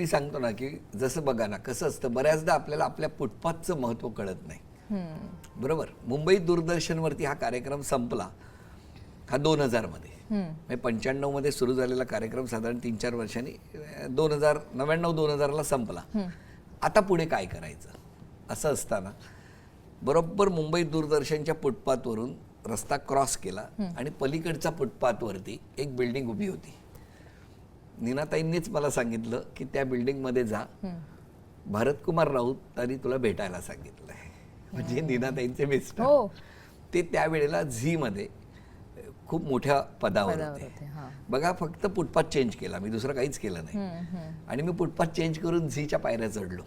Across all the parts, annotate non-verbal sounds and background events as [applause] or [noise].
मी सांगतो ना की जसं बघा ना कसं असतं बऱ्याचदा आपल्याला आपल्या फुटपाथचं महत्त्व कळत नाही. बरोबर? मुंबई दूरदर्शनवरती हा कार्यक्रम संपला हा दोन हजारमध्ये म्हणजे पंच्याण्णवमध्ये सुरू झालेला कार्यक्रम साधारण तीन चार वर्षांनी दोन हजार नव्याण्णव दोन हजारला संपला. आता पुढे काय करायचं? असं असताना बरोबर मुंबई दूरदर्शनच्या फुटपाथवरून रस्ता क्रॉस केला आणि पलीकडच्या फुटपाथवरती एक बिल्डिंग उभी होती. नीनाताईंनीच मला सांगितलं की त्या बिल्डिंगमध्ये जा. भरतकुमार राऊत त्यांनी तुला भेटायला सांगितलंय म्हणजे नीनाताईंचे मिस्टर. हो. ते त्यावेळेला झी मध्ये खूप मोठ्या पदावर होते. बघा फक्त फुटपाथ चेंज केला. मी दुसरं काहीच केलं नाही. आणि मी फुटपाथ चेंज करून झीच्या पायऱ्या चढलो.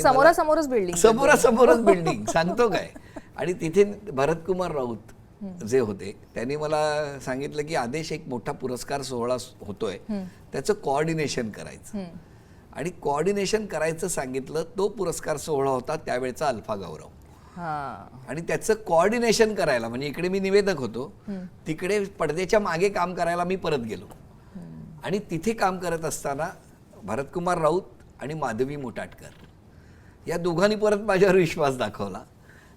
समोरासमोरच बिल्डिंग समोरासमोरच बिल्डिंग सांगतो काय? आणि तिथे भरतकुमार राऊत जे होते त्यांनी मला सांगितलं की आदेश एक मोठा पुरस्कार सोहळा होतोय. त्याचं कोऑर्डिनेशन करायचं. आणि कोऑर्डिनेशन करायचं सांगितलं तो पुरस्कार सोहळा होता त्यावेळचा अल्फा गौरव. हा. आणि त्याचं कोऑर्डिनेशन करायला म्हणजे इकडे मी निवेदक होतो तिकडे पडद्याच्या मागे काम करायला मी परत गेलो. आणि तिथे काम करत असताना भरतकुमार राऊत आणि माधवी मोटाटकर या दोघांनी परत माझ्यावर विश्वास दाखवला.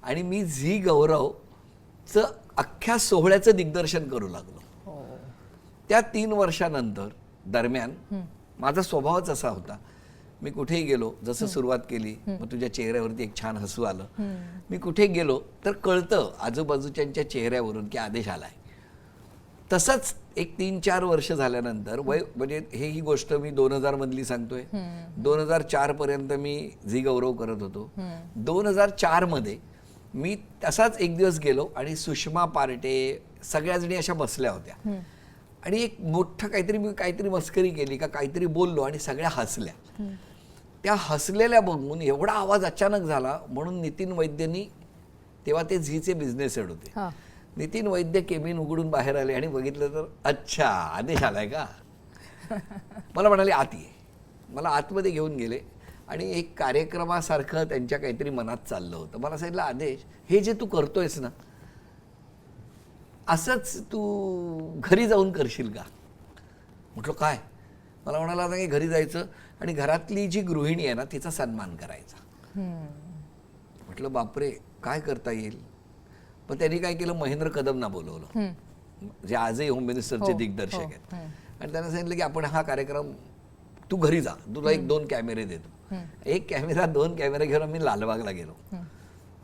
आणि मी झी गौरवचं अख्ख्या सोहळ्याचं दिग्दर्शन करू लागलो. त्या तीन वर्षानंतर दरम्यान माझा स्वभावच असा होता. मी कुठेही गेलो जसं सुरुवात केली मग तुझ्या चेहऱ्यावरती एक छान हसू आलं. मी कुठे गेलो तर कळतं आजूबाजूच्या चेहऱ्यावरून की आदेश आलाय. तसंच एक तीन चार वर्ष झाल्यानंतर वय म्हणजे हे ही गोष्ट मी दोन हजार मधली सांगतोय. दोन हजार चार पर्यंत मी झी गौरव करत होतो. दोन हजार चारमध्ये मी तसाच एक दिवस गेलो आणि सुषमा पार्टे सगळ्या जणी अशा बसल्या होत्या. आणि एक मोठं काहीतरी मी काहीतरी मस्करी केली का काहीतरी बोललो आणि सगळ्या हसल्या. त्या हसलेल्या बघून एवढा आवाज अचानक झाला म्हणून नितीन वैद्यनी तेव्हा ते झीचे बिझनेस हेड होते. नितीन वैद्य केबिन उघडून बाहेर आले आणि बघितलं तर अच्छा आदेश आलाय का? [laughs] मला म्हणाले आत ये मला आतमध्ये घेऊन गेले. आणि एक कार्यक्रमासारखं त्यांच्या काहीतरी मनात चाललं होतं. मला सांगितलं आदेश हे जे तू करतोयस ना असंच तू घरी जाऊन करशील का? म्हटलं काय? मला म्हणाला आता की घरी जायचं आणि घरातली जी गृहिणी आहे ना तिचा सन्मान करायचा. म्हटलं बापरे काय करता येईल? पण त्यांनी काय केलं महेंद्र कदमना बोलवलं. जे आजही होम मिनिस्टरचे दिग्दर्शक आहेत. आणि त्यांना सांगितलं की आपण हा कार्यक्रम तू घरी जा. तुला एक दोन कॅमेरे देतो एक कॅमेरा दोन कॅमेरे घेऊन आम्ही लालबागला गेलो.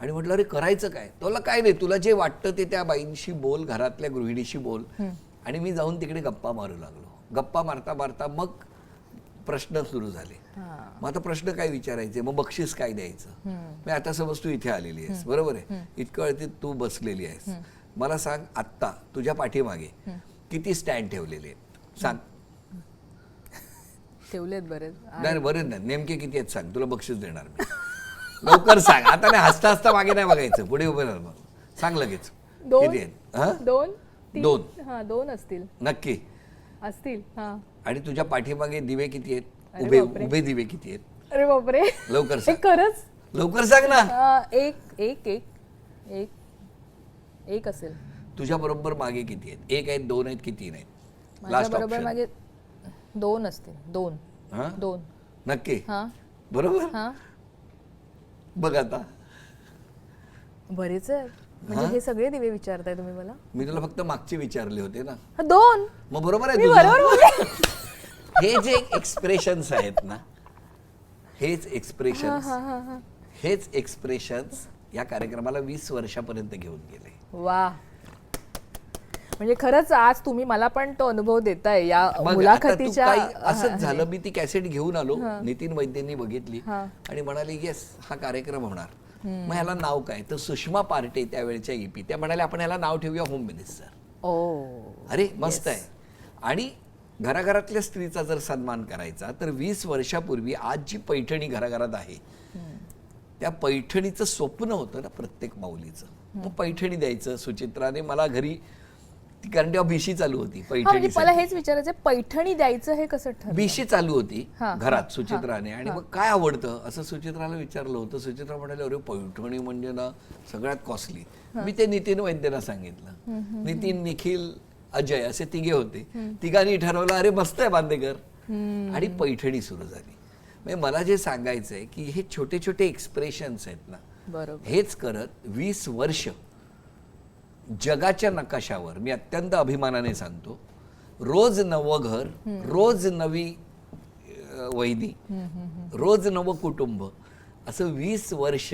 आणि म्हटलं अरे करायचं काय? तुला काय नाही तुला जे वाटतं ते त्या बाईंशी बोल घरातल्या गृहिणीशी बोल. आणि मी जाऊन तिकडे गप्पा मारू लागलो. गप्पा मारता मारता मग प्रश्न सुरू झाले. मग आता प्रश्न काय विचारायचे? मग बक्षीस काय द्यायचं? मी आता समज तू इथे आलेली आहेस बरोबर आहे? इतकं वेळ तू बसलेली आहेस. मला सांग आत्ता तुझ्या पाठीमागे किती स्टँड ठेवलेले आहेत? सांग. ठेवलेत बरेच. नाही बरेच नाही. नेमके किती आहेत सांग. तुला बक्षीस देणार मी. लवकर सांग. आता नाही हसता हसता मागे नाही बघायचं. पुढे उभे राहा मग. सांग लगेच. दोन? किती आहेत? हा? दोन? तीन? दोन. हा दोन असतील. नक्की. असतील हा. आणि तुझ्या पाठीमागे दिवे किती आहेत? अरे उभे बापरे. उभे दिवे किती आहेत? अरे बापरे. लवकर हे सांग. खरंच? लवकर सांग ना. एक एक एक. एक एक असेल. तुझ्या बरोबर मागे किती आहेत? एक आहेत दोन आहेत की तीन आहेत? माझ्या लास्ट बरोबर ऑप्शन मागे दोन असतील. दोन. हा? दोन. नक्की? हा. बरोबर? हा. बघ आता. बरेच म्हणजे हे? सगळे दिवे विचारताय तुम्ही मला. मी तुला फक्त मागचे विचारले होते ना. हा, दोन. मग बरोबर आहे मी तुझं. बरोबर बोलले. हे जे एक्सप्रेशन्स आहेत ना हेच एक्सप्रेशन्स हेच एक्सप्रेशन्स या कार्यक्रमाला वीस वर्षापर्यंत घेऊन गेले. वा. म्हणजे खरंच आज तुम्ही मला पण तो अनुभव देताय या मुलाखतीच्या असंच झालं मी ती कॅसेट घेऊन आलो नितीन वैद्यांनी बघितली आणि म्हणाली येस हा कार्यक्रम होणार. मग ह्याला नाव काय? तर सुषमा पार्टे त्यावेळेच्या ईपी त्या म्हणाल्या आपण ह्याला नाव ठेवूया होम मिनिस्टर ओ. अरे मस्त आहे. आणि घराघरातल्या स्त्रीचा जर सन्मान करायचा तर वीस वर्षापूर्वी आज जी पैठणी घराघरात आहे त्या पैठणीचं स्वप्न होतं ना प्रत्येक माऊलीचं. मग पैठणी द्यायचं सुचित्राने मला घरी ती कारण तेव्हा भिशी चालू होती हा म्हणजे पैठणी मला हेच विचारायचं पैठणी द्यायचं हे कसं ठरलं? बीशी चालू होती घरात सुचित्राने. आणि मग काय आवडतं? असं सुचित्राला विचारलं होतं. सुचित्रा म्हणाले अरे पैठणी म्हणजे ना सगळ्यात कॉस्टली मी ते नितीन वैद्यना सांगितलं. नितीन निखिल अजय असे तिघे होते. तिघांनी ठरवलं अरे मस्त आहे बांदेकर आणि पैठणी सुरू झाली. म्हणजे मला जे सांगायचं आहे की हे छोटे छोटे एक्सप्रेशन्स आहेत ना हेच करत वीस वर्ष जगाच्या नकाशावर मी अत्यंत अभिमानाने सांगतो रोज नवं घर रोज नवी वहिनी रोज नवं कुटुंब असं वीस वर्ष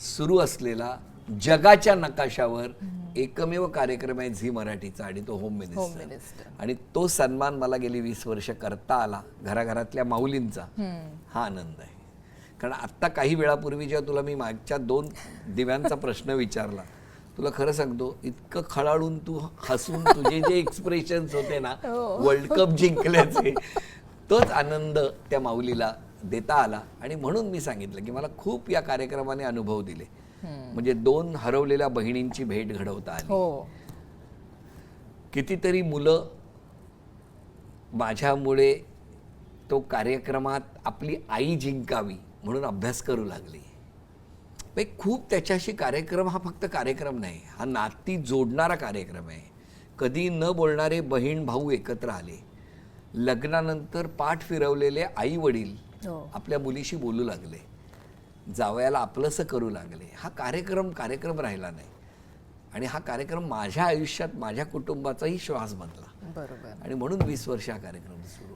सुरू असलेला जगाच्या नकाशावर एकमेव कार्यक्रम आहे झी मराठीचा आणि तो होम मिनिस्टर आणि तो सन्मान मला गेली वीस वर्ष करता आला घराघरातल्या माऊलींचा. हा आनंद आहे. कारण आत्ता काही वेळापूर्वी जेव्हा तुला मी मागच्या दोन दिव्यांचा प्रश्न विचारला तुला खरं सांगतो इतकं खळाळून तू हसून तुझे जे एक्सप्रेशन्स होते ना वर्ल्ड कप जिंकल्याचे तोच आनंद त्या माऊलीला देता आला. आणि म्हणून मी सांगितलं की मला खूप या कार्यक्रमाने अनुभव दिले. म्हणजे दोन हरवलेल्या बहिणींची भेट घडवता आली. हो. कितीतरी मुलं माझ्यामुळे तो कार्यक्रमात आपली आई जिंकावी म्हणून अभ्यास करू लागली. म्हणजे खूप त्याच्याशी कार्यक्रम हा फक्त कार्यक्रम नाही हा नाती जोडणारा कार्यक्रम आहे. कधी न बोलणारे बहीण भाऊ एकत्र आले लग्नानंतर पाठ फिरवलेले आई वडील हो. आपल्या मुलीशी बोलू लागले जावयाला आपलंसं करू लागले हा कार्यक्रम कार्यक्रम राहिला नाही. आणि हा कार्यक्रम माझ्या आयुष्यात माझ्या कुटुंबाचाही श्वास बनला. बरोबर. आणि म्हणून वीस वर्ष हा कार्यक्रम सुरू